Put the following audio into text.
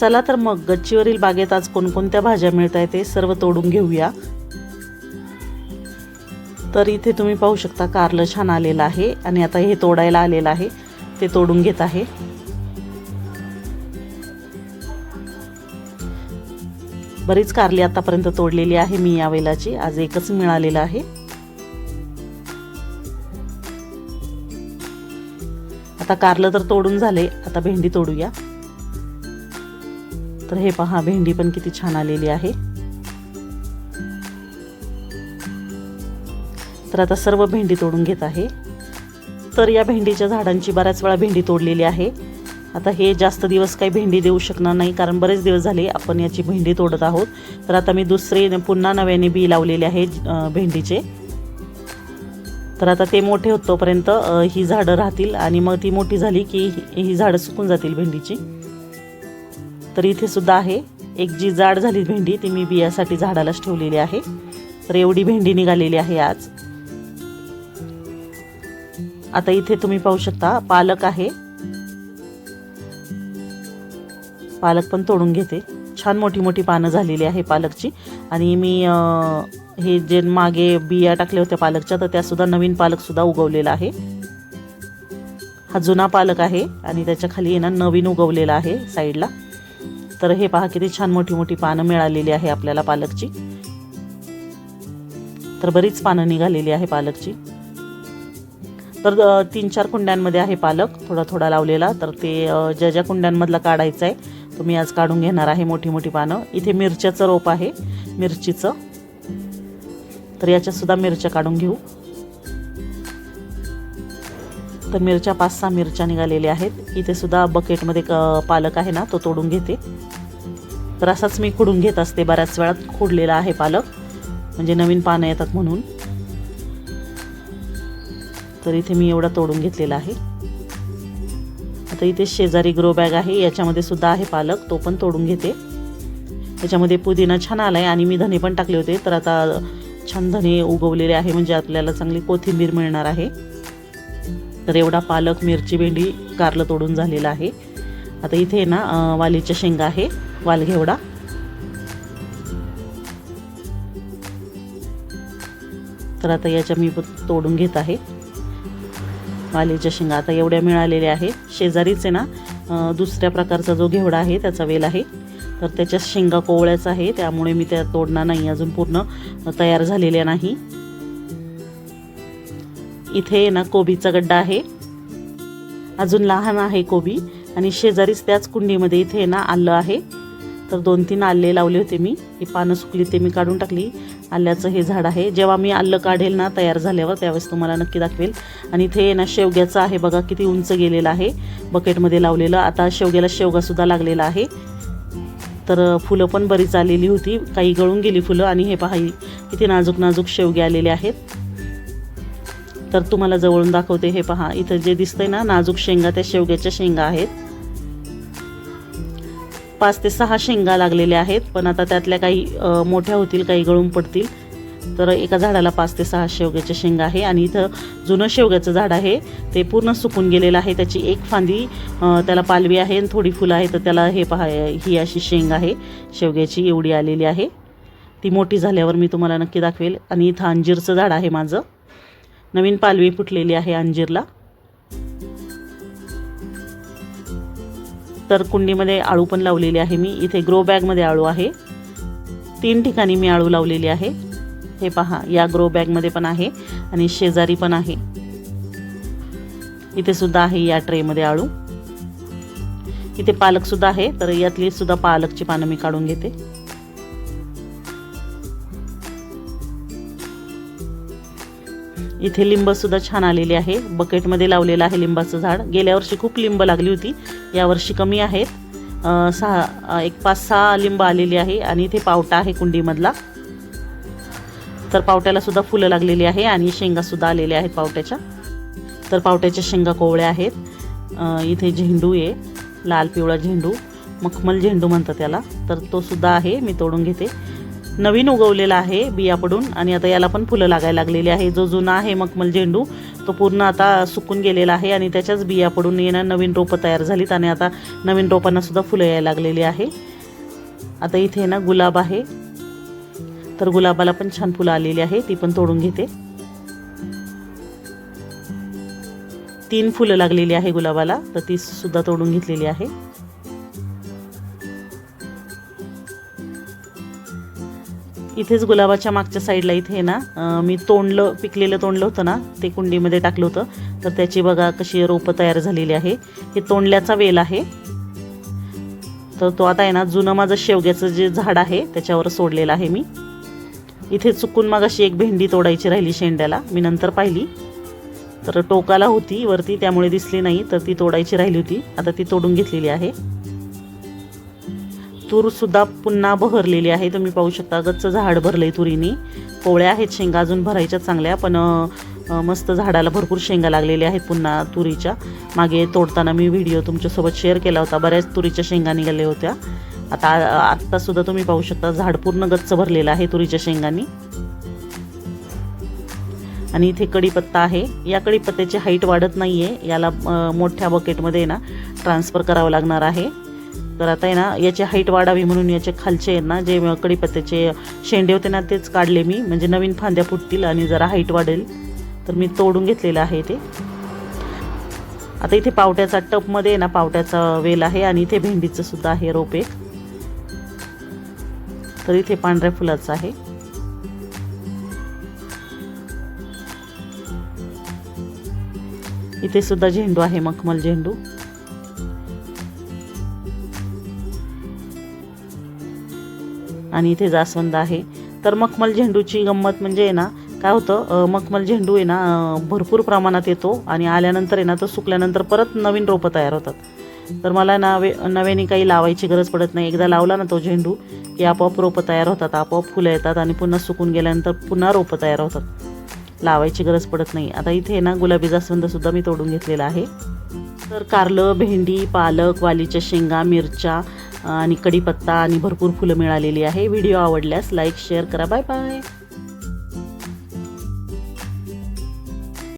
चला तर मग गच्चीवरील बागेत आज कोणकोणत्या भाज्या मिळत आहेत ते सर्व तोडून घेऊया. तर इथे तुम्ही पाहू शकता कारलं छान आलेलं आहे आणि आता हे तोडायला आलेलं आहे. ते तोडून घेत आहे. बरीच कारली आतापर्यंत तोडलेली आहे मी या वेलाची. आज एकच मिळालेलं आहे. आता कारलं तर तोडून झाले. आता भेंडी तोडूया. तर हे पहा भेंडी पण किती छान आलेली आहे. तर आता सर्व भेंडी तोडून घेत आहे. तर या भेंडीच्या झाडांची बऱ्याच वेळा भेंडी तोडलेली आहे. आता हे जास्त दिवस काही भेंडी देऊ शकणार नाही कारण बरेच दिवस झाले आपण याची भेंडी तोडत आहोत. तर आता मी दुसरे पुन्हा नव्याने बी लावलेले आहे भेंडीचे. तर आता ते मोठे होतोपर्यंत ही झाडं राहतील आणि मग ती मोठी झाली की ही ही झाडं सुकून जातील भेंडीची. तर इथे सुद्धा आहे. एक जी जाड झाली भेंडी ती मी बियासाठी झाडालाच ठेवलेली आहे. तर एवढी भेंडी निघालेली आहे आज. आता इथे तुम्ही पाहू शकता पालक आहे. पालक पण तोडून घेते. छान मोठी मोठी पानं झालेली आहे पालकची. आणि मी हे जे मागे बिया टाकल्या होत्या पालकच्या तर त्यासुद्धा नवीन पालकसुद्धा उगवलेला आहे. हा जुना पालक आहे आणि त्याच्याखाली आहे ना नवीन उगवलेला आहे साईडला. तर हे पहा किती छान मोठी मोठी पानं मिळालेली आहे आपल्याला पालकची. तर बरीच पानं निघालेली आहे पालकची. तर तीन चार कुंड्यांमध्ये आहे पालक थोडा थोडा लावलेला. तर ते ज्या ज्या कुंड्यांमधला काढायचा आहे तो मी आज काढून घेणार आहे मोठी मोठी पानं. इथे मिरच्याचं रोप आहे मिरचीचं. तर याच्यासुद्धा मिरच्या काढून घेऊ. तर मिरच्या पाच सहा मिरच्या निघालेल्या आहेत. इथे सुद्धा बकेटमध्ये क- पालक आहे ना तो तोडून घेते. तर असाच मी खुडून घेत असते बऱ्याच वेळात खुडलेला आहे पालक. म्हणजे नवीन पानं येतात म्हणून. तर इथे मी एवढा तोडून घेतलेला आहे. आता इथे शेजारी ग्रो बॅग आहे. याच्यामध्ये सुद्धा आहे पालक. तो पण तोडून घेते. याच्यामध्ये पुदिना छान आलाय आणि मी धने पण टाकले होते. तर आता छान धने उगवलेले आहे. म्हणजे आपल्याला चांगली कोथिंबीर मिळणार आहे. तर एवढा पालक मिरची भेंडी कारलं तोडून झालेला आहे. आता इथे ना वालीच्या शेंगा आहे वालघेवडा तर आता याच्या मी तोडून घेत आहे. वालीच्या शेंगा आता एवढ्या मिळालेल्या आहे शेजारीच आहे ना दुसऱ्या प्रकारचा जो घेवडा आहे त्याचा वेल आहे. तर त्याच्या शेंगा कोवळ्याच आहे त्यामुळे मी त्या तोडणार नाही अजून पूर्ण तयार झालेल्या नाही. इथे ना कोबीचा गड्डा आहे. अजून लहान आहे कोबी आणि शेजारीच त्याच कुंडीमध्ये इथे ना आलं आहे. तर दोन तीन आले लावले होते मी. ही पानं सुकली ते मी काढून टाकली. आल्याचं हे झाड आहे. जेव्हा मी आलं काढेल ना तयार झाल्यावर त्यावेळेस तुम्हाला नक्की दाखवेल. आणि इथे ना शेवग्याचं आहे बघा किती उंच गेलेलं आहे. बकेटमध्ये लावलेलं. आता शेवग्याला शेवगासुद्धा लागलेला आहे. तर फुलं पण बरीच आलेली होती. काही गळून गेली फुलं. आणि हे पहा किती नाजूक नाजूक शेवगे आलेले आहेत. तर तुम्हाला जवळून दाखवते हे पहा. इथं जे दिसतंय ना नाजूक शेंगा त्या शेवग्याच्या शेंगा आहेत. पाच ते सहा शेंगा लागलेल्या आहेत पण आता त्यातल्या काही मोठ्या होतील काही गळून पडतील. तर एका झाडाला पाच ते सहा शेवग्याच्या शेंगा आहे आणि इथं जुनं शेवग्याचं झाड आहे. ते पूर्ण सुकून गेलेलं आहे. त्याची एक फांदी त्याला पालवी आहे आणि थोडी फुलं आहे तर त्याला हे पहा ही अशी शेंग आहे. शेवग्याची एवढी आलेली आहे. ती मोठी झाल्यावर मी तुम्हाला नक्की दाखवेल. आणि इथं अंजीरचं झाड आहे माझं. नवीन पालवी फुटलेली आहे अंजीरला. तर कुंडीमध्ये आळू पण लावलेली आहे मी. इथे ग्रो बॅगमध्ये आळू आहे. तीन ठिकाणी मी आळू लावलेली आहे. हे पहा या ग्रो बॅगमध्ये पण आहे आणि शेजारी पण आहे. इथे सुद्धा आहे या ट्रेमध्ये आळू. इथे पालक सुद्धा आहे तर यातली सुद्धा पालकची पानं मी काढून घेते. इथे लिंब सुद्धा छान आलेली आहे. बकेटमध्ये लावलेलं आहे लिंबाचं झाड. गेल्या वर्षी खूप लिंब लागली होती. यावर्षी कमी आहेत. सहा एक पाच सहा लिंब आलेली आहे आणि इथे पावटा आहे कुंडीमधला. तर पावट्याला सुद्धा फुलं लागलेली आहे आणि शेंगा सुद्धा आलेल्या आहेत पावट्याच्या. तर पावट्याच्या शेंगा कोवळ्या आहेत. इथे झेंडू आहे. लाल पिवळा झेंडू. मखमल झेंडू म्हणतात त्याला. तर तो सुद्धा आहे. मी तोडून घेते. नवीन उगवलेला आहे बिया पडून आणि आता याला पण फुलं लागायला लागलेली आहे. जो जुना आहे मखमल झेंडू तो पूर्ण आता सुकून गेलेला आहे आणि त्याच्याच बिया पडून येणं नवीन रोपं तयार झालीत आणि आता नवीन रोपांनासुद्धा फुलं यायला लागलेली आहे. आता इथे ना गुलाब आहे. तर गुलाबाला पण छान फुलं आलेली आहे ती पण तोडून घेते. तीन फुलं लागलेली आहे गुलाबाला तर ती सुद्धा तोडून घेतलेली आहे. इथेच गुलाबाच्या मागच्या साईडला इथे ना मी तोंडलं पिकलेलं तोंडलं होतं ना ते कुंडीमध्ये टाकलं होतं. तर त्याची बघा कशी रोपं तयार झालेली आहे. हे तोंडल्याचा वेल आहे. तर तो आता आहे ना जुनं माझं शेवग्याचं जे झाड आहे त्याच्यावर सोडलेलं आहे मी. इथे चुकून मग अशी एक भेंडी तोडायची राहिली शेंड्याला मी नंतर पाहिली. तर टोकाला होती वरती त्यामुळे दिसली नाही तर ती तोडायची राहिली होती. आता ती तोडून घेतलेली आहे. तूरसुद्धा पुन्हा बहरलेली आहे. तुम्ही पाहू शकता गच्च झाड भरलं आहे तुरीनी. पोळ्या आहेत शेंगा अजून भरायच्या चांगल्या पण मस्त झाडाला भरपूर शेंगा लागलेल्या आहेत पुन्हा तुरीच्या. मागे तोडताना मी व्हिडिओ तुमच्यासोबत शेअर केला होता. बऱ्याच तुरीच्या शेंगा निघाल्या होत्या. आता आत्तासुद्धा तुम्ही पाहू शकता झाड पूर्ण गच्च भरलेलं आहे तुरीच्या शेंगांनी. आणि इथे कढीपत्ता आहे. या कढीपत्त्याची हाईट वाढत नाही आहे याला मोठ्या बकेटमध्ये ना ट्रान्सफर करावं लागणार आहे. तर आता आहे ना याची हाईट वाढावी म्हणून याचे खालचे आहे ना जे कढीपत्त्याचे शेंडे होते ना तेच काढले मी. म्हणजे नवीन फांद्या फुटतील आणि जरा हाईट वाढेल. तर मी तोडून घेतलेलं आहे ते. आता इथे पावट्याचा टपमध्ये ना पावट्याचा वेल आहे आणि इथे भेंडीचं सुद्धा आहे रोप एक. तर इथे पांढऱ्या फुलाचं आहे. इथे सुद्धा झेंडू आहे मखमल झेंडू. आणि इथे जास्वंद आहे. तर मखमल झेंडूची गंमत म्हणजे आहे ना काय होतं मखमल झेंडू आहे ना भरपूर प्रमाणात येतो आणि आल्यानंतर आहे ना तो सुकल्यानंतर परत नवीन रोपं तयार होतात. तर मला नावे नव्याने काही लावायची गरज पडत नाही. एकदा लावला ना तो झेंडू की आपोआप रोपं तयार होतात आपोआप फुलं येतात आणि पुन्हा सुकून गेल्यानंतर पुन्हा रोपं तयार होतात. लावायची गरज पडत नाही. आता इथे ना गुलाबी जास्वंदसुद्धा मी तोडून घेतलेला आहे. तर कारलं भेंडी पालक वालीच्या शेंगा मिरच्या आणि कढीपत्ता आणि भरपूर फुलं मिळालेली आहे. व्हिडिओ आवडल्यास लाईक शेअर करा. Bye bye.